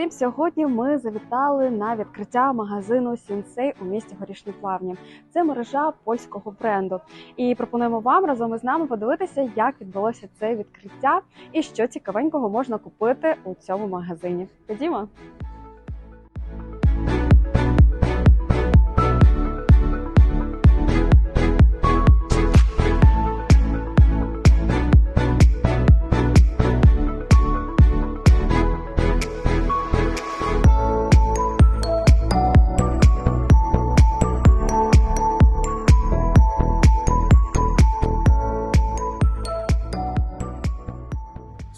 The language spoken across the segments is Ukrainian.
Усім сьогодні ми завітали на відкриття магазину Сінсей у місті Горішні Плавні. Це мережа польського бренду. І пропонуємо вам разом із нами подивитися, як відбулося це відкриття і що цікавенького можна купити у цьому магазині. Ходімо.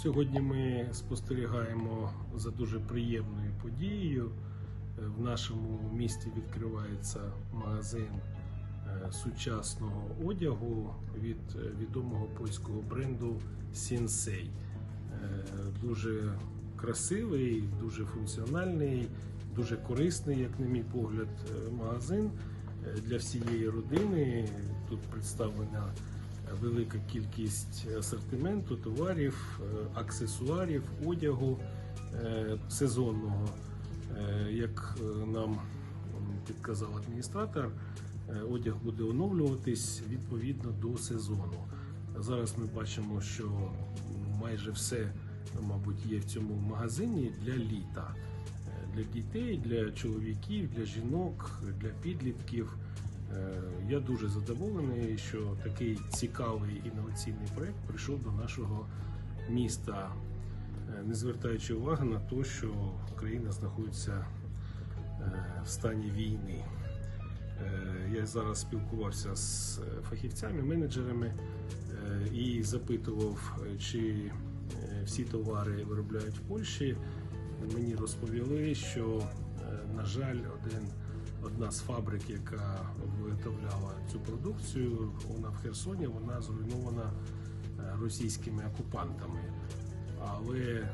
Сьогодні ми спостерігаємо за дуже приємною подією. Е, В нашому місті відкривається магазин е, сучасного одягу від е, відомого польського бренду. Е, Дуже красивий, дуже функціональний, дуже корисний, як на мій погляд, магазин для всієї родини. Тут представлена велика кількість асортименту, товарів, е, аксесуарів, одягу е, сезонного. Е, Як нам підказав адміністратор, одяг буде оновлюватись відповідно до сезону. Зараз ми бачимо, що майже все, мабуть, є в цьому магазині для літа. Для дітей, для чоловіків, для жінок, для підлітків. Е, Я дуже задоволений, що такий цікавий інноваційний проект прийшов до нашого міста, е, не звертаючи уваги на те, що Україна знаходиться е, в стані війни. Я зараз спілкувався з фахівцями, менеджерами і запитував, чи всі товари виробляють в Польщі. Мені розповіли, що, на жаль, один одна з фабрик, яка виготовляла цю продукцію, вона в Херсоні, вона зруйнована е, російськими окупантами. Але е,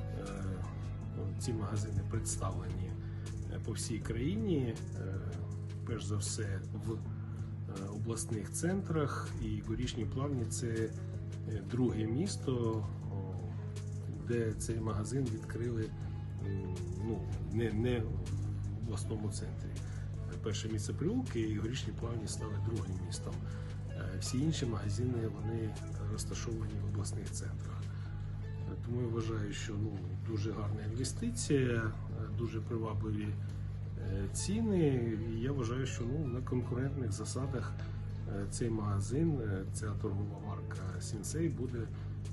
ці магазини представлені е, по всій країні, перш за все в обласних центрах. І Горішні Плавні це друге місто, де цей магазин відкрили ну, не, не в обласному центрі перше місце Приулки і горішні плавні стали другим містом. Е, Всі інші магазини вони розташовані в обласних центрах. Е, Тому я вважаю, що ну, дуже гарна інвестиція, е, дуже привабливі ціни. І я вважаю, що ну, на конкурентних засадах цей магазин, ця торгова марка Сінсей буде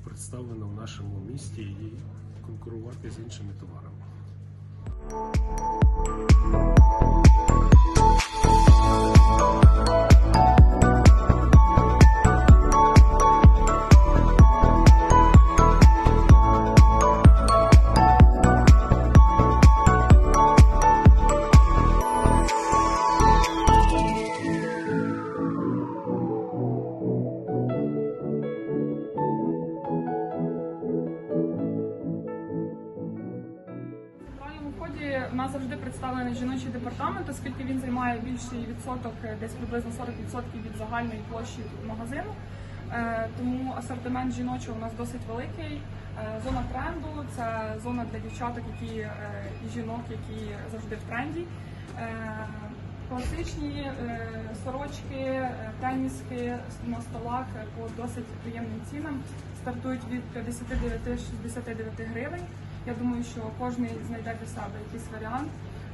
представлена в нашому місті і конкурувати з іншими товарами. Вході в нас завжди представлений жіночий департамент, оскільки він займає більший відсоток, е, десь приблизно 40% від загальної площі магазину. Е, Тому асортимент жіночого у нас досить великий. Е, Зона тренду це зона для дівчаток, які і жінок, які завжди в тренді. Класичні сорочки, теніски на столах по досить приємним цінам стартують від 59-69 гривень. Я думаю, що кожен знайде для себе якийсь варіант.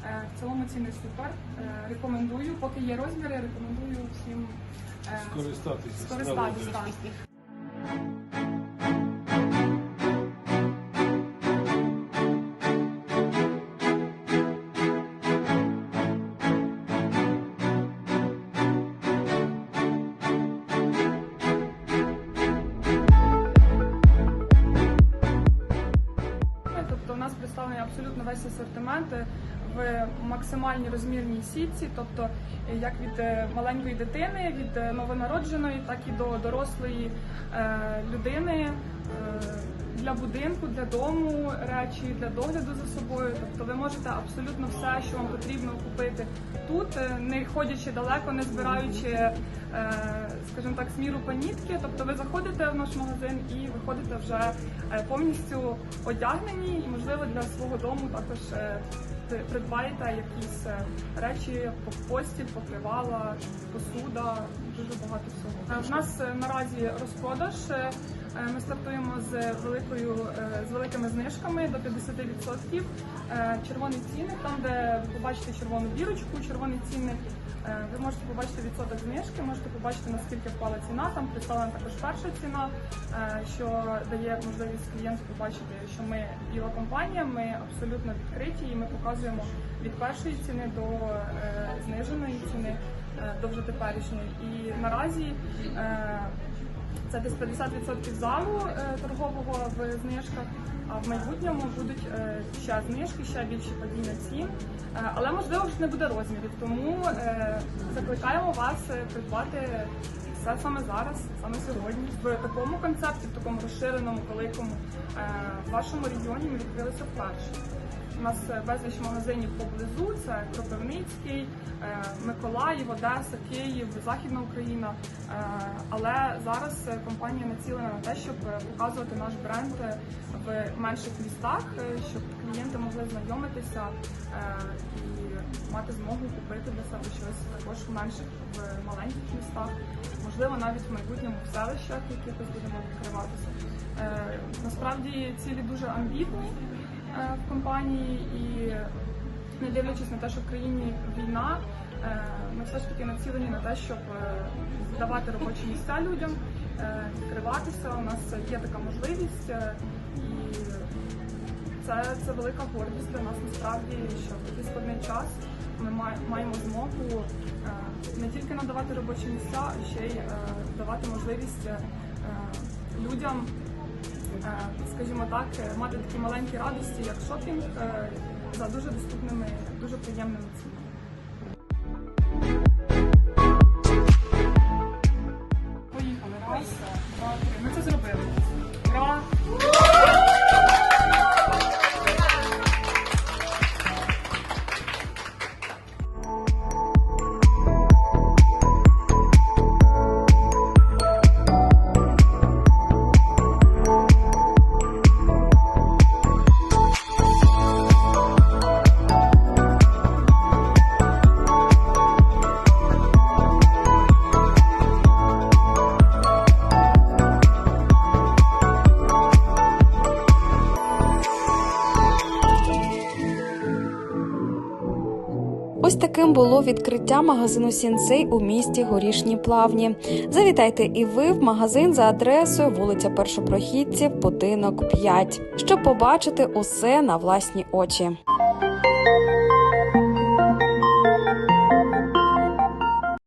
Е, В цілому ціни супер. Е, Рекомендую, поки є розміри, рекомендую всім е, Скористатися скористатися. Весь асортимент в максимальній розмірній сітці, тобто е, як від е, маленької дитини, від е, новонародженої, так і до дорослої людини. Для будинку, для дому речі, для догляду за собою. Тобто ви можете абсолютно все, що вам потрібно купити тут, е, не ходячи далеко, не збираючи е, скажімо так, сміру панітки. Тобто ви заходите в наш магазин і виходите вже е, повністю одягнені, і можливо для свого дому також придбаєте якісь е, речі, по- постіль, покривала, посуда, дуже багато всього. Е, В нас е, наразі розпродаж. Е, е, Ми стартуємо з великою е, з великими знижками до 50%. Е, Червоний цінник, там де ви побачите червону бірочку, червоний цінник. е, Ви можете побачити відсоток знижки, можете побачити наскільки впала ціна. Там представлена також перша ціна, е, що дає можливість клієнту побачити, що ми біла компанія, ми абсолютно відкриті і ми показуємо від першої ціни до е, зниженої ціни е, до вже теперішньої. І наразі е, це десь 50% залу торгового в знижках. А в майбутньому будуть ще знижки, ще більші падіння цін. Але можливо вже не буде розмірів. Тому закликаємо вас придбати все саме зараз, саме сьогодні. В такому концепті, в такому розширеному, великому в вашому регіоні ми відкрилися вперше. У нас е, безліч магазинів поблизу, це Кропивницький, е, Миколаїв, Одеса, Київ, Західна Україна. Е, Але зараз компанія націлена на те, щоб показувати наш бренд в менших містах, щоб клієнти могли знайомитися і мати змогу купити для себе щось також в менших в маленьких містах, можливо, навіть в майбутньому в селищах, якихось будемо відкриватися. Насправді цілі дуже амбітні в компанії і не дивлячись на те, що в країні війна, е, ми все ж таки націлені на те, щоб е, давати робочі місця людям, е, відкриватися. У нас є така можливість, е, і це, це велика гордість для нас насправді, що в такий складний час ми маємо змогу е, не тільки надавати робочі місця, а ще й е, давати можливість е, людям е, скажімо так, е, мати такі маленькі радості, як шопінг, е, за дуже доступними, дуже приємними цінами. Було відкриття магазину Сінсей у місті Горішні Плавні. Завітайте і ви в магазин за адресою вулиця Першопрохідців, будинок 5, щоб побачити усе на власні очі.